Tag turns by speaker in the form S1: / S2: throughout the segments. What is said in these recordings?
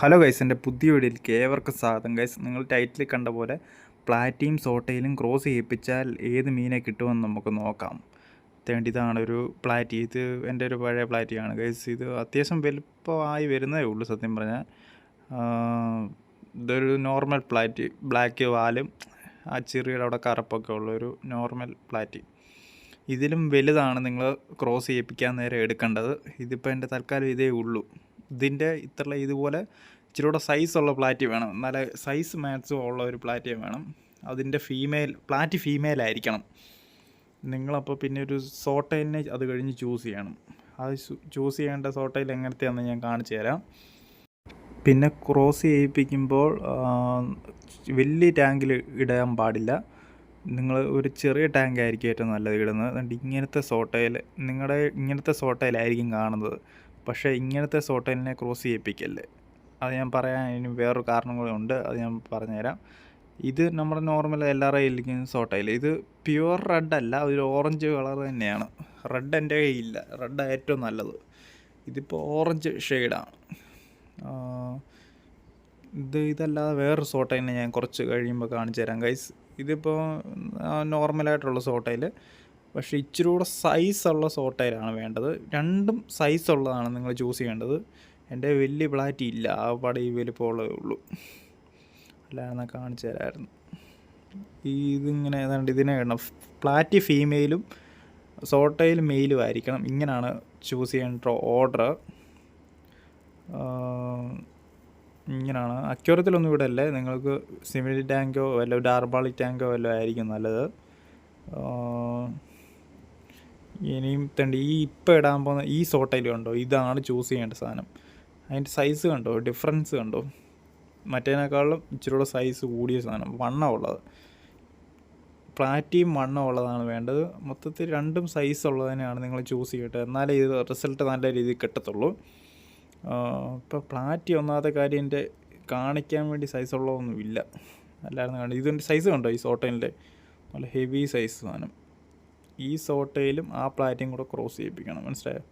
S1: Hello guys എന്റെ പുതിയ വീഡിയോയിലേക്ക് ഏവർക്കും സ്വാഗതം. ഗൈസ് നിങ്ങൾ ടൈറ്റിൽ കണ്ട പോലെ പ്ലാറ്റിയും സോട്ടയിലും ക്രോസ് ചെയ്യിപ്പിച്ചാൽ ഏത് മീനെ കിട്ടുമെന്ന് നമുക്ക് നോക്കാം. തേണ്ടി ഇതാണ് ഒരു പ്ലാറ്റി ഇത് എന്റെ ഒരു പഴയ പ്ലാറ്റിയാണ് ഗൈസ് ഇത് അത്യാവശ്യം വലുപ്പമായി വരുന്നതേ ഉള്ളൂ സത്യം പറഞ്ഞാൽ. ഇതൊരു നോർമൽ പ്ലാറ്റി ബ്ലാക്ക് വാലും ആ ചെറിയുടെ അവിടെ കറുപ്പൊക്കെ ഉള്ള ഒരു നോർമൽ പ്ലാറ്റി ഇതിലും വലുതാണ് നിങ്ങൾ ക്രോസ് ചെയ്യിപ്പിക്കാൻ നേരെ എടുക്കേണ്ടത്. ഇതിപ്പോൾ എന്റെ തൽക്കാലം ഇതേ ഉള്ളൂ. ഇതിന്റെ ഇത്ര ഇതുപോലെ ഇച്ചിരി കൂടെ സൈസുള്ള പ്ലാറ്റി വേണം. നല്ല സൈസ് മാക്സും ഉള്ള ഒരു പ്ലാറ്റി വേണം. അതിന്റെ ഫീമെയിൽ പ്ലാറ്റി ഫീമെയിൽ ആയിരിക്കണം. നിങ്ങളപ്പോൾ പിന്നെ ഒരു സോട്ടയിലിനെ അത് കഴിഞ്ഞ് ചൂസ് ചെയ്യണം. അത് ചൂസ് ചെയ്യേണ്ട സോട്ടയിൽ എങ്ങനത്തെയാണെന്ന് ഞാൻ കാണിച്ചു തരാം. പിന്നെ ക്രോസ് ചെയ്യിപ്പിക്കുമ്പോൾ വലിയ ടാങ്കിൽ ഇടാൻ പാടില്ല. നിങ്ങൾ ഒരു ചെറിയ ടാങ്ക് ആയിരിക്കും ഏറ്റവും നല്ലത് ഇടുന്നത്. ഇങ്ങനത്തെ സോട്ടയിൽ നിങ്ങളുടെ ഇങ്ങനത്തെ സോട്ടയിലായിരിക്കും കാണുന്നത്. പക്ഷേ ഇങ്ങനത്തെ സോട്ടലിനെ ക്രോസ് ചെയ്യിപ്പിക്കല്ലേ? അത് ഞാൻ പറയാൻ ഇനി വേറൊരു കാരണം കൂടെ ഉണ്ട് അത് ഞാൻ പറഞ്ഞുതരാം. ഇത് നമ്മുടെ നോർമൽ എല്ലാവരുടെ ഇരിക്കുന്ന സോട്ടയിൽ ഇത് പ്യുവർ റെഡ് അല്ല ഒരു ഓറഞ്ച് കളർ തന്നെയാണ്. റെഡ് എന്റെ കയ്യിലില്ല റെഡ് ഏറ്റവും നല്ലത്. ഇതിപ്പോൾ ഓറഞ്ച് ഷെയ്ഡാണ്. ഇത് ഇതല്ലാതെ വേറൊരു സോട്ടയിനെ ഞാൻ കുറച്ച് കഴിയുമ്പോൾ കാണിച്ചു തരാം ഗൈസ് ഇതിപ്പോൾ നോർമലായിട്ടുള്ള സോട്ടയിൽ പക്ഷേ ഇച്ചിരി കൂടെ സൈസുള്ള സോട്ടയിലാണ് വേണ്ടത്. രണ്ടും സൈസുള്ളതാണ് നിങ്ങൾ ചൂസ് ചെയ്യേണ്ടത്. എന്റെ വലിയ പ്ലാറ്റി ഇല്ല. ആ പാടെ ഈ വലിപ്പമുള്ളതേ ഉള്ളൂ. അല്ലാതെ കാണിച്ചു തരാമായിരുന്നു ഈ ഇതിങ്ങനെ ഏതാണ്ട് ഇതിനെ ഇടണം. പ്ലാറ്റി ഫീമെയിലും സോട്ടയിൽ മെയിലും ആയിരിക്കണം. ഇങ്ങനെയാണ് ചൂസ് ചെയ്യേണ്ട ഓർഡർ ഇങ്ങനെയാണ് അക്യൂറത്തിലൊന്നും ഇവിടെ അല്ലേ? നിങ്ങൾക്ക് സിമിലി ടാങ്കോ വല്ല ഡാർബാളി ടാങ്കോ വല്ലതും ആയിരിക്കും നല്ലത്. ഇനിയും തണ്ട്. ഈ ഇപ്പം ഇടാൻ പോകുന്ന ഈ സോട്ടയിൽ കണ്ടോ? ഇതാണ് ചൂസ് ചെയ്യേണ്ട സാധനം. അതിന്റെ സൈസ് കണ്ടോ? ഡിഫറൻസ് കണ്ടോ? മറ്റേതിനേക്കാളും ഇച്ചിരി കൂടെ സൈസ് കൂടിയ സാധനം. വണ്ണമുള്ളത് പ്ലാറ്റിയും വണ്ണം ഉള്ളതാണ് വേണ്ടത്. മൊത്തത്തിൽ രണ്ടും സൈസ് ഉള്ളതിനെയാണ് നിങ്ങൾ ചൂസ് ചെയ്യട്ടെ എന്നാലേ ഇത് റിസൾട്ട് നല്ല രീതിയിൽ കിട്ടത്തുള്ളൂ. ഇപ്പോൾ പ്ലാറ്റി ഒന്നാമത്തെ കാര്യം എന്റെ കാണിക്കാൻ വേണ്ടി സൈസ് ഉള്ളതൊന്നും ഇല്ല അല്ലായിരുന്നു കണ്ടു ഇതിന്റെ സൈസ് കണ്ടോ ഈ സോട്ടയിന്റെ നല്ല ഹെവി സൈസ് സാധനം. ഈ സോട്ടയിലും ആ പ്ലാറ്റും കൂടെ ക്രോസ് ചെയ്യിപ്പിക്കണം മനസ്സിലായോ?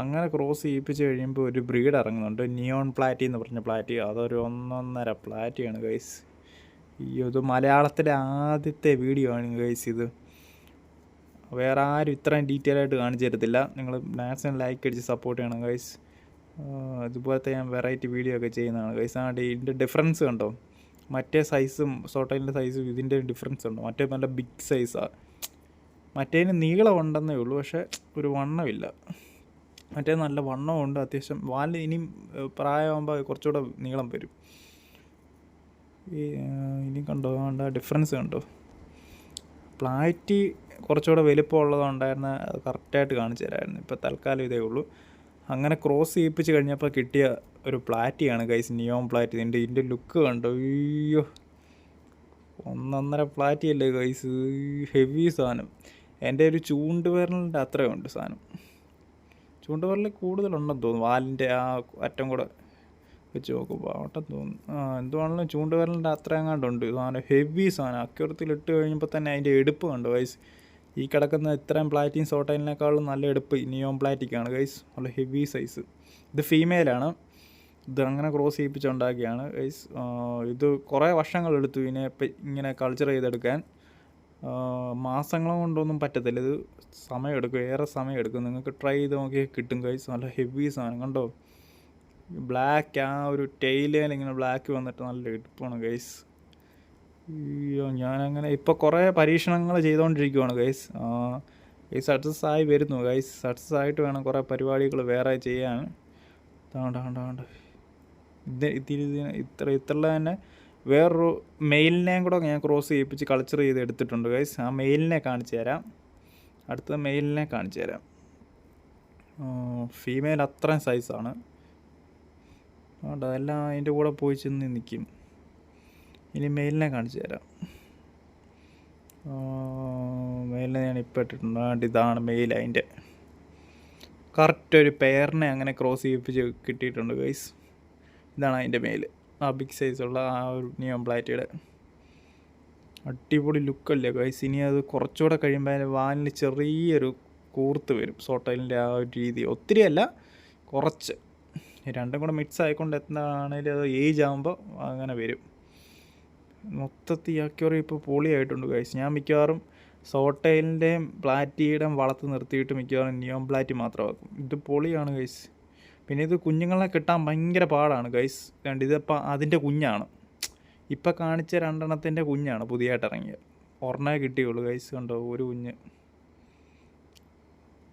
S1: അങ്ങനെ ക്രോസ് ചെയ്യിപ്പിച്ച് കഴിയുമ്പോൾ ഒരു ബ്രീഡ് ഇറങ്ങുന്നുണ്ട്. നിയോൺ പ്ലാറ്റി എന്ന് പറഞ്ഞ പ്ലാറ്റി അതൊരു ഒന്നൊന്നര പ്ലാറ്റിയാണ് ഗൈസ് ഈ ഇത് മലയാളത്തിലെ ആദ്യത്തെ വീഡിയോ ആണ് ഗൈസ് ഇത്. വേറെ ആരും ഇത്രയും ഡീറ്റെയിൽ ആയിട്ട് കാണിച്ചു തരത്തില്ല. നിങ്ങൾ മാക്സിമം ലൈക്ക് അടിച്ച് സപ്പോർട്ട് ചെയ്യണം ഗൈസ് ഇതുപോലത്തെ ഞാൻ വെറൈറ്റി വീഡിയോ ഒക്കെ ചെയ്യുന്നതാണ് ഗൈസ് ആ ഇതിന്റെ ഡിഫറൻസ് കണ്ടോ? മറ്റേ സൈസും സോട്ടയിലിന്റെ സൈസും ഇതിന്റെ ഡിഫറൻസ് ഉണ്ടോ? മറ്റേ നല്ല ബിഗ് സൈസാണ് മറ്റേതിന് നീളമുണ്ടെന്നേ ഉള്ളൂ പക്ഷേ ഒരു വണ്ണമില്ല. മറ്റേ നല്ല വണ്ണമുണ്ട് അത്യാവശ്യം വാലിന് ഇനിയും പ്രായമാകുമ്പോൾ കുറച്ചുകൂടെ നീളം വരും. ഈ ഏഹ്, ഇനി കണ്ടോ കണ്ട ഡിഫറൻസ് കണ്ടോ? പ്ലാറ്റി കുറച്ചുകൂടെ വലിപ്പമുള്ളതുണ്ടായിരുന്ന കറക്റ്റായിട്ട് കാണിച്ചു തരായിരുന്നു. ഇപ്പോൾ തൽക്കാലം ഇതേ ഉള്ളൂ. അങ്ങനെ ക്രോസ് ചെയ്യിപ്പിച്ച് കഴിഞ്ഞപ്പോൾ കിട്ടിയ ഒരു പ്ലാറ്റിയാണ് ഗൈസ് നിയോൺ പ്ലാറ്റി. ഇതിന്റെ ഇതിന്റെ ലുക്ക് കണ്ടോ? അയ്യോ. ഒന്നൊന്നര പ്ലാറ്റി അല്ലേ ഗൈസ് ഹെവി സാധനം. എന്റെ ഒരു ചൂണ്ടുപേരലിന്റെ അത്രയും ഉണ്ട് സാധനം. ചൂണ്ടുവിരലിൽ കൂടുതലുണ്ടെന്ന് തോന്നുന്നു. വാലിന്റെ ആ അറ്റം കൂടെ വെച്ച് നോക്കുമ്പോൾ അവിടെ തോന്നുന്നു. ആ ചൂണ്ട് വിരലിന്റെ അത്ര എങ്ങാണ്ടുണ്ട് സാധനം ഹെവി സാധനം. അക്യൂറത്തിൽ ഇട്ട് കഴിഞ്ഞപ്പോൾ തന്നെ അതിന്റെ എടുപ്പ് കണ്ടു വൈസ് ഈ കിടക്കുന്ന ഇത്രയും പ്ലാറ്റിൻ സോട്ടൈലിനേക്കാളും നല്ല എടുപ്പ് നിയോൺ പ്ലാറ്റിക്കാണ് ഗൈസ് നല്ല ഹെവി സൈസ് ഇത് ഫീമെയിലാണ് ഇത് അങ്ങനെ ക്രോസ് ചെയ്യിപ്പിച്ചുണ്ടാക്കിയാണ് ഗൈസ് ഇത് കുറേ വർഷങ്ങളെടുത്തു ഇതിനെ ഇങ്ങനെ കൾച്ചർ ചെയ്തെടുക്കാൻ. മാസങ്ങൾ കൊണ്ടൊന്നും പറ്റത്തില്ല. ഇത് സമയമെടുക്കും ഏറെ സമയമെടുക്കും നിങ്ങൾക്ക് ട്രൈ ചെയ്ത് നോക്കിയാൽ കിട്ടും കഴിച്ച് നല്ല ഹെവി സാധനം കണ്ടോ? ബ്ലാക്ക് ആ ഒരു ടെയിലേൽ ഇങ്ങനെ ബ്ലാക്ക് വന്നിട്ട് നല്ല എടുപ്പാണ് ഗൈസ് അയ്യോ ഞാനങ്ങനെ ഇപ്പോൾ കുറേ പരീക്ഷണങ്ങൾ ചെയ്തുകൊണ്ടിരിക്കുവാണ് ഗൈസ് ഈ സക്സസ് ആയി വരുന്നു ഗൈസ് സക്സസ് ആയിട്ട് വേണം കുറേ പരിപാടികൾ വേറെ ചെയ്യാൻ. ഇത്ര ഇത്രയുള്ള തന്നെ വേറൊരു മെയിലിനെയും കൂടെ ഞാൻ ക്രോസ് ചെയ്യിപ്പിച്ച് കൾച്ചർ ചെയ്ത് എടുത്തിട്ടുണ്ട് ഗൈസ് ആ മെയിലിനെ കാണിച്ചു തരാം. അടുത്ത മെയിലിനെ കാണിച്ചു തരാം. ഫീമെയിൽ അത്രയും സൈസാണ് അതെല്ലാം അതിന്റെ കൂടെ പോയി ചെന്ന് നിൽക്കും ഇനി മെയിലിനെ കാണിച്ചു തരാം. മെയിലിനെ ഞാൻ ഇപ്പോൾ ഇട്ടിട്ടുണ്ട്. ഇതാണ് മെയിൽ അതിന്റെ. കറക്റ്റ് ഒരു പെയറിനെ അങ്ങനെ ക്രോസ് ചെയ്യിപ്പിച്ച് കിട്ടിയിട്ടുണ്ട് ഗൈസ് ഇതാണ് അതിന്റെ മെയിൽ ആ ബിഗ് സൈസുള്ള ആ ഒരു നിയോൺ പ്ലാറ്റിയുടെ അടിപൊളി ലുക്കല്ലേ ഗൈസ് ഇനി അത് കുറച്ചുകൂടെ കഴിയുമ്പോൾ അതിന്റെ വാനിൽ ചെറിയൊരു കൂർത്ത് വരും സോട്ടയിലിന്റെ ആ ഒരു രീതി. ഒത്തിരി അല്ല കുറച്ച്. രണ്ടും കൂടെ മിക്സ് ആയിക്കൊണ്ട് എത്തുന്നതാണെങ്കിൽ അത് ഏജ് ആകുമ്പോൾ അങ്ങനെ വരും. മൊത്തത്തിൽ അക്യൂറി ഇപ്പോൾ പൊളിയായിട്ടുണ്ട് ഗൈസ് ഞാൻ മിക്കവാറും സോട്ടയിലിന്റെയും പ്ലാറ്റിയുടെയും വളർത്ത് നിർത്തിയിട്ട് മിക്കവാറും നിയോം പ്ലാറ്റി മാത്രമാക്കും. ഇത് പൊളിയാണ് ഗൈസ് പിന്നെ ഇത് കുഞ്ഞുങ്ങളെ കിട്ടാൻ ഭയങ്കര പാടാണ് ഗൈസ് രണ്ട് ഇതിപ്പോൾ അതിന്റെ കുഞ്ഞാണ്. ഇപ്പോൾ കാണിച്ച രണ്ടെണ്ണത്തിന്റെ കുഞ്ഞാണ് പുതിയതായിട്ട് ഇറങ്ങിയത്. ഒരെണ്ണേ കിട്ടിയുള്ളൂ ഗൈസ് കണ്ടോ ഒരു കുഞ്ഞ്.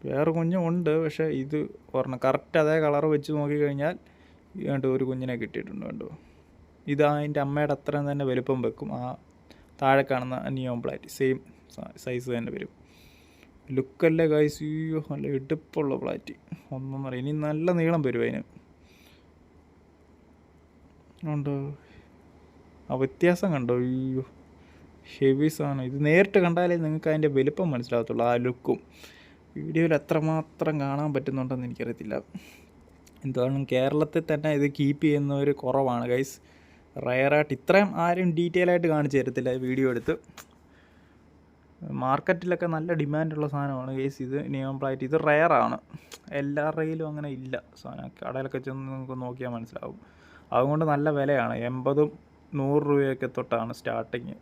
S1: വേറെ കുഞ്ഞും ഉണ്ട് പക്ഷേ ഇത് ഒരെണ്ണം. കറക്റ്റ് അതേ കളർ വെച്ച് നോക്കിക്കഴിഞ്ഞാൽ കണ്ടോ ഒരു കുഞ്ഞിനെ കിട്ടിയിട്ടുണ്ട് കണ്ടോ. ഇത് അതിന്റെ അമ്മയുടെ അത്രയും തന്നെ വലുപ്പം വെക്കും. ആ താഴെ കാണുന്ന നിയോം പ്ലാറ്റ് സെയിം സൈസ് തന്നെ വരും. ലുക്കല്ലേ കായ്സ് അയ്യോ നല്ല ഇടുപ്പുള്ള പ്ലാറ്റ് ഒന്നൊന്നര ഇനി നല്ല നീളം വരും അതിന്. ഉണ്ടോ? ആ വ്യത്യാസം കണ്ടോ? അയ്യോ ഹെവി സാധനം. ഇത് നേരിട്ട് കണ്ടാലേ നിങ്ങൾക്ക് അതിന്റെ വലുപ്പം മനസ്സിലാകത്തുള്ളൂ ആ ലുക്കും. വീഡിയോയിൽ അത്രമാത്രം കാണാൻ പറ്റുന്നുണ്ടെന്ന് എനിക്കറിയത്തില്ല. എന്താണ് കേരളത്തിൽ തന്നെ ഇത് കീപ്പ് ചെയ്യുന്നവർ കുറവാണ് ഗൈസ് റയറായിട്ട് ഇത്രയും ആരും ഡീറ്റെയിൽ ആയിട്ട് കാണിച്ചു തരത്തില്ല വീഡിയോ എടുത്ത്. മാർക്കറ്റിലൊക്കെ നല്ല ഡിമാൻഡുള്ള സാധനമാണ് ഗൈസ് ഇത് നിയോൺ പ്ലൈറ്റ് ഇത് റയറാണ് എല്ലാ റെയിലും അങ്ങനെ ഇല്ല സാധനം കടയിലൊക്കെ ചെന്ന് നിങ്ങൾക്ക് നോക്കിയാൽ മനസ്സിലാവും. അതുകൊണ്ട് നല്ല വിലയാണ്. എൺപതും നൂറ് രൂപയൊക്കെ തൊട്ടാണ് സ്റ്റാർട്ടിങ്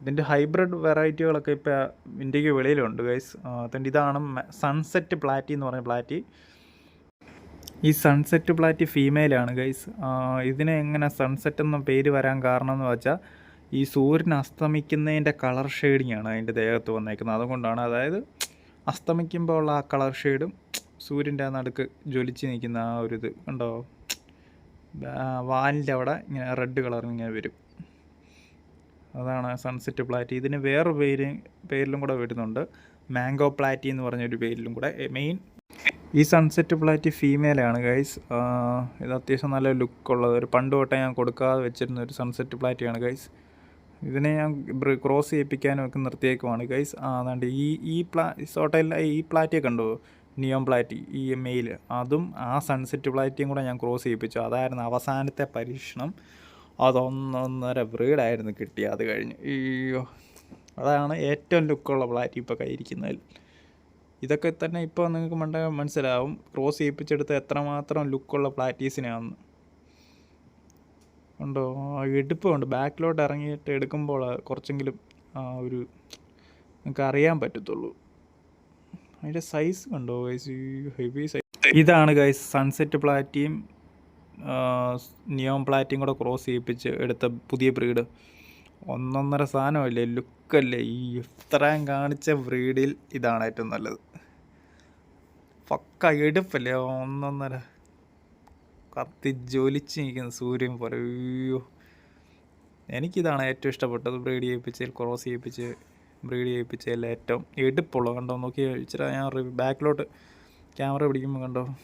S1: ഇതിന്റെ ഹൈബ്രിഡ് വെറൈറ്റികളൊക്കെ ഇപ്പോൾ ഇന്ത്യയ്ക്ക് വെളിയിലുണ്ട് ഗൈസ് അതിന്റെ ഇതാണ് സൺസെറ്റ് പ്ലാറ്റി എന്ന് പറഞ്ഞ പ്ലാറ്റി ഈ സൺസെറ്റ് പ്ലാറ്റി ഫീമെയിലാണ് ഗൈസ് ഇതിനെ എങ്ങനെ സൺസെറ്റ് എന്ന പേര് വരാൻ കാരണം എന്ന് വെച്ചാൽ ഈ സൂര്യൻ അസ്തമിക്കുന്നതിന്റെ കളർ ഷെയ്ഡിങ് ആണ് അതിന്റെ ദേഹത്ത് വന്നേക്കുന്നത്. അതുകൊണ്ടാണ് അതായത് അസ്തമിക്കുമ്പോൾ ഉള്ള ആ കളർ ഷെയ്ഡും സൂര്യന്റെ ആ നടുക്ക് ജ്വലിച്ച് നിൽക്കുന്ന ആ ഒരു ഇത് ഉണ്ടോ വാലിന്റെ അവിടെ ഇങ്ങനെ റെഡ് കളർ ഇങ്ങനെ വരും. അതാണ് സൺസെറ്റ് പ്ലാറ്റി ഇതിന് വേറെ പേര് പേരിലും കൂടെ വരുന്നുണ്ട്. മാംഗോ പ്ലാറ്റി എന്ന് പറഞ്ഞൊരു പേരിലും കൂടെ. മെയിൻ ഈ സൺസെറ്റ് പ്ലാറ്റി ഫീമെയിലാണ് ഗൈസ്. ഇത് അത്യാവശ്യം നല്ല ലുക്കുള്ളത് ഒരു പണ്ട് തൊട്ടേ ഞാൻ കൊടുക്കാതെ വെച്ചിരുന്ന ഒരു സൺസെറ്റ് പ്ലാറ്റിയാണ് ഗൈസ്. ഇതിനെ ഞാൻ ക്രോസ് ചെയ്യിപ്പിക്കാനൊക്കെ നിർത്തിയേക്കുവാണ്. ഗൈസ് ആ അതാണ്ട് ഈ ഈ പ്ലാ സോട്ടയിൽ ഈ പ്ലാറ്റിയെ കണ്ടോ? നിയോം പ്ലാറ്റി ഈ മെയിൽ അതും ആ സൺസെറ്റ് പ്ലാറ്റിയും കൂടെ ഞാൻ ക്രോസ് ചെയ്യിപ്പിച്ചു. അതായിരുന്നു അവസാനത്തെ പരീക്ഷണം. അതൊന്നൊന്നര ബ്രീഡായിരുന്നു കിട്ടി. അത് കഴിഞ്ഞ് അയ്യോ അതാണ് ഏറ്റവും ലുക്കുള്ള പ്ലാറ്റി ഇപ്പോൾ കയ്യിരിക്കുന്നതിൽ. ഇതൊക്കെ തന്നെ ഇപ്പോൾ നിങ്ങൾക്ക് മണ്ട മനസ്സിലാവും. ക്രോസ് ചെയ്യിപ്പിച്ചെടുത്ത് എത്രമാത്രം ലുക്കുള്ള പ്ലാറ്റീസിനാണെന്ന് ഉണ്ടോ? ആ എടുപ്പുണ്ട്. ബാക്കിലോട്ട് ഇറങ്ങിയിട്ട് എടുക്കുമ്പോൾ കുറച്ചെങ്കിലും ആ ഒരു നിങ്ങൾക്ക് അറിയാൻ പറ്റത്തുള്ളൂ. അതിന്റെ സൈസ് കണ്ടോ ഗൈസ് ഹെവി സൈസ് ഇതാണ് ഗൈസ് സൺസെറ്റ് പ്ലാറ്റിയും നിയോം പ്ലാറ്റിയും കൂടെ ക്രോസ് ചെയ്യിപ്പിച്ച് എടുത്ത പുതിയ ബ്രീഡ് ഒന്നൊന്നര സാധനമല്ലേ? ലുക്കല്ലേ ഈ ഇത്രയും കാണിച്ച ബ്രീഡിൽ ഇതാണ് ഏറ്റവും നല്ലത്. പക്ക എടുപ്പല്ലേ? ഒന്നൊന്നര. കത്തി ജ്വലിച്ച് നിൽക്കുന്ന സൂര്യൻ പോലെ. അയ്യോ. എനിക്കിതാണ് ഏറ്റവും ഇഷ്ടപ്പെട്ടത് ബ്രീഡ് ചെയ്യിപ്പിച്ച് ക്രോസ് ചെയ്യിപ്പിച്ച് ബ്രീഡ് ചെയ്യിപ്പിച്ചതിൽ ഏറ്റവും എടുപ്പുള്ളൂ കണ്ടോ നോക്കി ഇച്ചിരി ഞാൻ ബാക്കിലോട്ട് ക്യാമറ പിടിക്കുമ്പോൾ കണ്ടോ.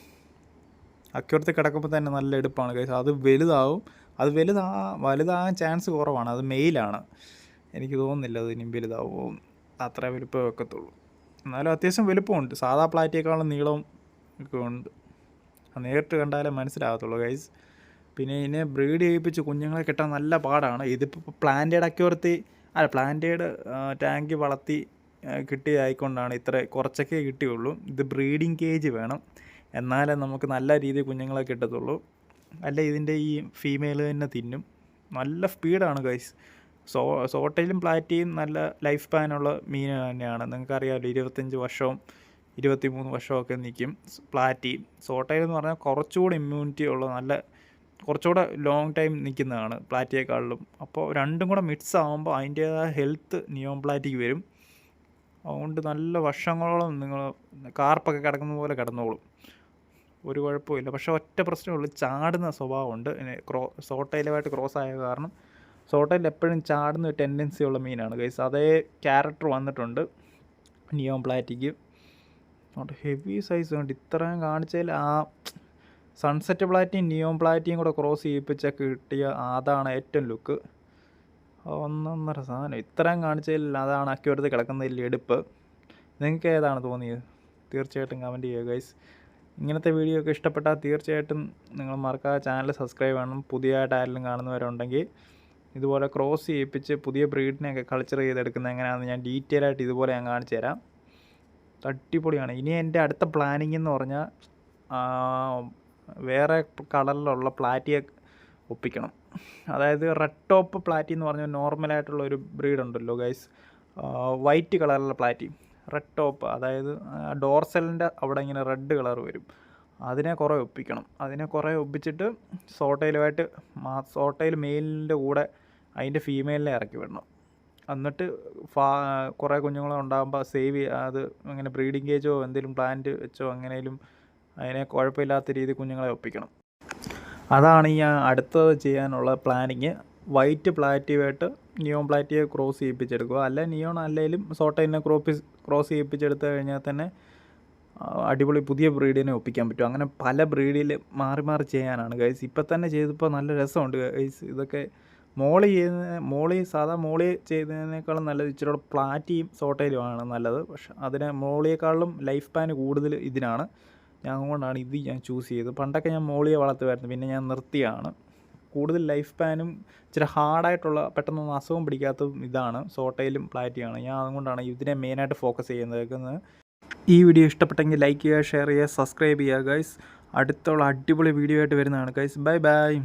S1: അക്യൂറത്തിൽ കിടക്കുമ്പോൾ തന്നെ നല്ല എടുപ്പാണ് കേസ് അത് വലുതാവും. അത് വലുതാ വലുതാകാൻ ചാൻസ് കുറവാണ്. അത് മെയിലാണ് എനിക്ക് തോന്നുന്നില്ല അത് ഇനിയും വലുതാവും അത്ര വലുപ്പം വെക്കത്തുള്ളൂ. എന്നാലും അത്യാവശ്യം വലുപ്പമുണ്ട്. സാധാ പ്ലാറ്റിയേക്കാളും നീളവും ഒക്കെ ഉണ്ട്. നേരിട്ട് കണ്ടാലേ മനസ്സിലാകത്തുള്ളൂ ഗൈസ് പിന്നെ ഇതിനെ ബ്രീഡ് ചെയ്യിപ്പിച്ച് കുഞ്ഞുങ്ങളെ കിട്ടാൻ നല്ല പാടാണ്. ഇതിപ്പോൾ പ്ലാന്റേഡ് അക്യൂറത്തി അല്ല പ്ലാന്റേഡ് ടാങ്ക് വളർത്തി കിട്ടിയതായിക്കൊണ്ടാണ് ഇത്ര കുറച്ചൊക്കെ കിട്ടിയുള്ളൂ. ഇത് ബ്രീഡിങ് കേജ് വേണം. എന്നാലേ നമുക്ക് നല്ല രീതിയിൽ കുഞ്ഞുങ്ങളെ കിട്ടത്തുള്ളൂ. അല്ല ഇതിന്റെ ഈ ഫീമെയിൽ തന്നെ തിന്നും. നല്ല സ്പീഡാണ് ഗൈസ് സോ സോട്ടയിലും പ്ലാറ്റിയും നല്ല ലൈഫ് സ്പാനുള്ള മീൻ തന്നെയാണ്. നിങ്ങൾക്കറിയാമല്ലോ ഇരുപത്തഞ്ച് വർഷവും ഇരുപത്തി മൂന്ന് വർഷമൊക്കെ നിൽക്കും പ്ലാറ്റി. സോട്ടയിൽ എന്ന് പറഞ്ഞാൽ കുറച്ചുകൂടെ ഇമ്മ്യൂണിറ്റി ഉള്ള നല്ല കുറച്ചുകൂടെ ലോങ് ടൈം നിൽക്കുന്നതാണ് പ്ലാറ്റിയേക്കാളിലും. അപ്പോൾ രണ്ടും കൂടെ മിക്സ് ആകുമ്പോൾ അതിന്റേതായ ഹെൽത്ത് നിയോം പ്ലാറ്റിക്ക് വരും. അതുകൊണ്ട് നല്ല വർഷങ്ങളോളം നിങ്ങൾ കാർപ്പൊക്കെ കിടക്കുന്ന പോലെ കിടന്നോളും. ഒരു കുഴപ്പമില്ല പക്ഷേ ഒറ്റ പ്രശ്നമേ ഉള്ളൂ. ചാടുന്ന സ്വഭാവമുണ്ട്. ക്രോ സോട്ടയിലുമായിട്ട് ക്രോസ് ആയ കാരണം സോട്ടയിൽ എപ്പോഴും ചാടുന്ന ഒരു ടെൻഡൻസി ഉള്ള മീനാണ്. കൈസ് അതേ ക്യാരക്ടർ വന്നിട്ടുണ്ട്. നിയോം പ്ലാറ്റിക്ക് അതുകൊണ്ട് ഹെവി സൈസ് ഉണ്ട്. ഇത്രയും കാണിച്ചതിൽ ആ സൺസെറ്റ് പ്ലാറ്റിയും നിയോം പ്ലാറ്റിയും കൂടെ ക്രോസ് ചെയ്യിപ്പിച്ച കിട്ടിയ അതാണ് ഏറ്റവും ലുക്ക് ഒന്നൊന്നര സാധനം. ഇത്രയും കാണിച്ചതിൽ അതാണ് അക്യൂരത്ത് കിടക്കുന്നതിൽ എടുപ്പ്. നിങ്ങൾക്ക് ഏതാണ് തോന്നിയത്? തീർച്ചയായിട്ടും കമന്റ് ചെയ്യുക ഗൈസ് ഇങ്ങനത്തെ വീഡിയോ ഒക്കെ ഇഷ്ടപ്പെട്ടാൽ തീർച്ചയായിട്ടും നിങ്ങൾ മറക്കാതെ ചാനൽ സബ്സ്ക്രൈബ് ചെയ്യണം. പുതിയതായിട്ട് ആരെങ്കിലും കാണുന്നവരുണ്ടെങ്കിൽ ഇതുപോലെ ക്രോസ് ചെയ്യിപ്പിച്ച് പുതിയ ബ്രീഡിനെയൊക്കെ കൾച്ചർ ചെയ്തെടുക്കുന്ന എങ്ങനെയാണെന്ന് ഞാൻ ഡീറ്റെയിൽ ആയിട്ട് ഇതുപോലെ ഞാൻ കാണിച്ചു തരാം അടിപൊളിയാണ്. ഇനി എന്റെ അടുത്ത പ്ലാനിങ് എന്ന് പറഞ്ഞാൽ വേറെ കളറിലുള്ള പ്ലാറ്റിയെ ഒപ്പിക്കണം. അതായത് റെഡ് ടോപ്പ് പ്ലാറ്റി എന്ന് പറഞ്ഞാൽ നോർമലായിട്ടുള്ള ഒരു ബ്രീഡ് ഉണ്ടല്ലോ ഗൈസ് വൈറ്റ് കളറിലുള്ള പ്ലാറ്റി റെഡ് ടോപ്പ് അതായത് ഡോർസലിന്റെ അവിടെ ഇങ്ങനെ റെഡ് കളർ വരും. അതിനെ കുറേ ഒപ്പിക്കണം. അതിനെ കുറേ ഒപ്പിച്ചിട്ട് സോട്ടയിലുമായിട്ട് സോട്ടയിൽ മെയിലിന്റെ കൂടെ അതിന്റെ ഫീമെയിലിനെ ഇറക്കി വിടണം. എന്നിട്ട് ഫാ കുറേ കുഞ്ഞുങ്ങൾ ഉണ്ടാകുമ്പോൾ സേവ് ചെയ്യുക അത് അങ്ങനെ ബ്രീഡിങ് കേജോ എന്തെങ്കിലും പ്ലാന്റ് വെച്ചോ അങ്ങനെയും അതിനെ കുഴപ്പമില്ലാത്ത രീതിയിൽ കുഞ്ഞുങ്ങളെ ഒപ്പിക്കണം. അതാണ് ഈ അടുത്തത് ചെയ്യാനുള്ള പ്ലാനിങ് വൈറ്റ് പ്ലാറ്റീവായിട്ട് നിയോൺ പ്ലാറ്റിയെ ക്രോസ് ചെയ്യിപ്പിച്ചെടുക്കുക. അല്ല നിയോൺ അല്ലെങ്കിലും സോട്ടൈനെ ക്രോപ്പി ക്രോസ് ചെയ്യിപ്പിച്ചെടുത്ത് കഴിഞ്ഞാൽ തന്നെ അടിപൊളി പുതിയ ബ്രീഡിനെ ഒപ്പിക്കാൻ പറ്റും. അങ്ങനെ പല ബ്രീഡിൽ മാറി മാറി ചെയ്യാനാണ്. ഗൈസ് ഇപ്പം തന്നെ ചെയ്തപ്പോൾ നല്ല രസമുണ്ട് ഗൈസ് ഇതൊക്കെ മോളി ചെയ്യുന്ന മോളി സാധാ മോളി ചെയ്തതിനേക്കാളും നല്ലത് ഇച്ചിരി പ്ലാറ്റിയും സോട്ടയിലുമാണ് നല്ലത്. പക്ഷെ അതിന് മോളിയേക്കാളും ലൈഫ് സ്പാൻ കൂടുതൽ ഇതിനാണ്. ഞാൻ അതുകൊണ്ടാണ് ഇത് ഞാൻ ചൂസ് ചെയ്തത്. പണ്ടൊക്കെ ഞാൻ മോളിയെ വളർത്തുമായിരുന്നു. പിന്നെ ഞാൻ നിർത്തിയാണ്. കൂടുതൽ ലൈഫ് സ്പാനും ഇച്ചിരി ഹാർഡായിട്ടുള്ള പെട്ടെന്നൊന്നും അസുഖം പിടിക്കാത്തതും ഇതാണ്. സോട്ടയിലും പ്ലാറ്റിയാണ്. ഞാൻ അതുകൊണ്ടാണ് ഇതിനെ മെയിനായിട്ട് ഫോക്കസ് ചെയ്യുന്നത് ഈ വീഡിയോ ഇഷ്ടപ്പെട്ടെങ്കിൽ ലൈക്ക് ചെയ്യുക ഷെയർ ചെയ്യുക സബ്സ്ക്രൈബ് ചെയ്യുക ഗൈസ്. അടുത്തുള്ള അടിപൊളി വീഡിയോ ആയിട്ട് വരുന്നതാണ് ഗൈസ്. Bye bye.